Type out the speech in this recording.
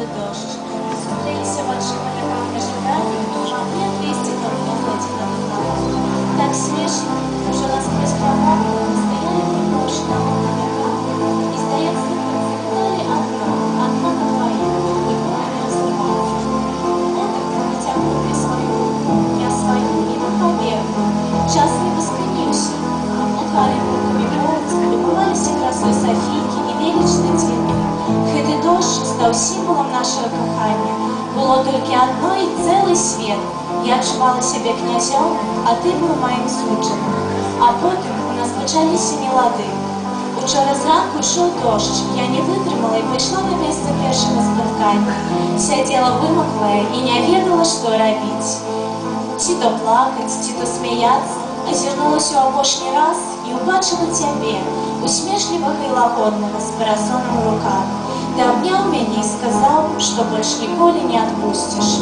the dust. Please so much. тільки одно і цілий світ. Я чувала себе князем, а ти був моїм судженим. А потім у нас почалися мелоди. Учора зранку йшов дощ, я не витримала і пішла на місце першого споткання. Сиділа вимокла і не ведала, що робити. Ці то плакать, ці то сміяться, озирнулась у опошній раз і убачила тебе, усмішливого і лагодного, з парасоном в руках. Ты обнял меня и сказал, что больше николи не отпустишь.